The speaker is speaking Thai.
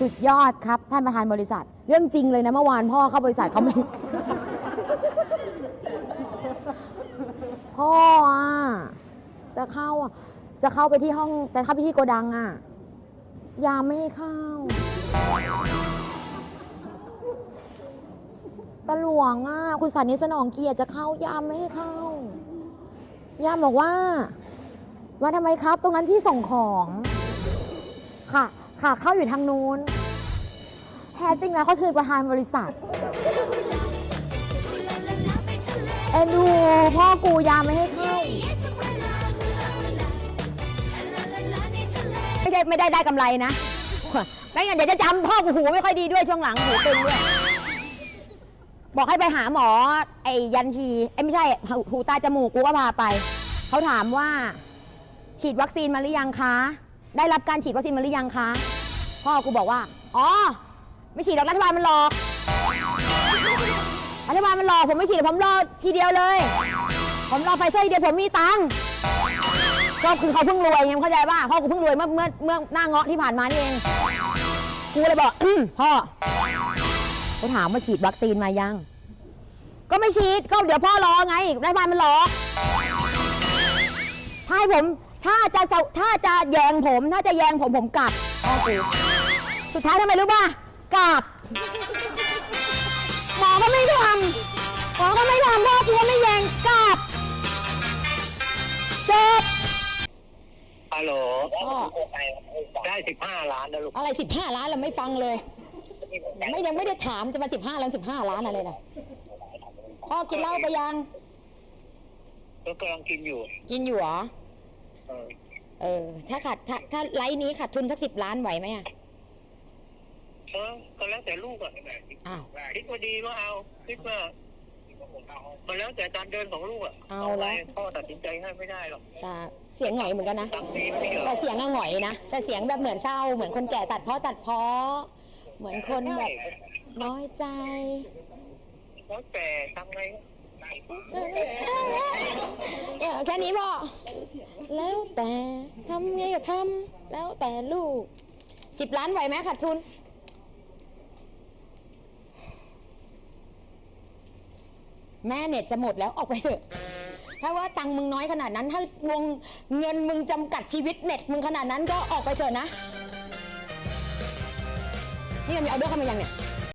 สุดยอดครับ ท่านประธานบริษัท เรื่องจริงเลยนะเมื่อวานพ่อเข้าบริษัทเขาไม่ พ่ออะจะเข้าอะจะเข้าไปที่ห้องจะเข้าไปที่โกดังอะยามไม่ให้เข้าตะหลวงอะคุณสันนิษฐานสนองเกียรติจะเข้ายามไม่ให้เข้า ยามบอกว่า ว่าทำไมครับ ตรงนั้นที่ส่งของ ค่ะ ค่ะเข้าอยู่ทางนู้นแท้จริงแล้วเขาคือประธานบริษัท เอ็นดูพ่อกูยามไม่ให้เข้า ไม่ได้ไม่ได้ได้กำไรนะไม่งั้นเดี๋ยวจะจำพ่อกูหูไม่ค่อยดีด้วยช่วงหลังหูตึงด้วย บอกให้ไปหาหมอ ไอ้ยันทีไอ้ยไม่ใช่หูตาจมูกกูก็พาไป เขาถามว่า ฉีดวัคซีนมาหรือยังคะ ได้รับการฉีดวัคซีนมาหรือยังคะ พ่อกูบอกว่า อ๋อ ไม่ฉีดหรอกรัฐบาลมันหลอกรัฐบาลมันหลอกผมไม่ฉีดผมรอทีเดียวเลย ผมรอไฟเซอร์ทีเดียวผมมีตังค์ก็คือเขาเพิ่งรวยไงเข้าใจป่ะพ่อกูเพิ่งรวยเมื่อเมื่อเมื่อหน้าเงาะที่ผ่านมานี่เองกูเลยบอก พ่อเขาถามว่าฉีดวัคซีนมายัง ก็ไม่ฉีดก็เดี๋ยวพ่อรอไงรัฐบาลมันหลอกถ้าให้ผมถ้าจะถ้าจะแยงผม ถ้าจะแยงผมผมกลับพ่อกู สุดท้ายทำไมรู้ป่ะกลับหมอก็ไม่ทำหมอก็ไม่ทำพ่อกูก็ไม่แยงกลับจบฮัลโหลพ่อได้สิบห้าล้านนะลูกอะไรสิบห้าล้านเราไม่ฟังเลย ไม่ยังไม่ได้ถามจะมาสิบห้าล้านสิบห้าล้านอะไรนะพ่อกินเหล้าไปยังก็กำลังกินอยู่ กินอยู่เหรอเออเออถ้าขาดถ้าถ้าไลน์นี้ขาดทุนสักสิบล้านไหวไหมอะเออก็ แล้วแต่ลูกอะอ้าว คิดว่าดีก็เอา คิดว่ามันแล้วแต่การเดินของลูกอะเอาละ ไปพ่อตัดสินใจให้ไม่ได้หรอกแต่เสียงหน่อยเหมือนกันนะ ตังค์มีไม่ใช่เหรแต่อเสียงอะหน่อยนะ แต่เสียงแบบเหมือนเศร้า เหมือนคนแก่ตัดเพ้อตัดเพ้อเหมือนคนแบบน้อยใจ แล้วแต่ทำไงเออแค่นี้พ่อแล้วแต่ทำไงก็ทำแล้วแต่ลูกสิบล้านไหวไหมขาดทุน แม่เน็ตจะหมดแล้วออกไปเถอะ ถ้าว่าตังค์มึงน้อยขนาดนั้น ถ้าวงเงินมึงจำกัดชีวิตเน็ตมึงขนาดนั้นก็ออกไปเถอะนะ นี่เรามีออเดอร์เข้ามายังเนี่ย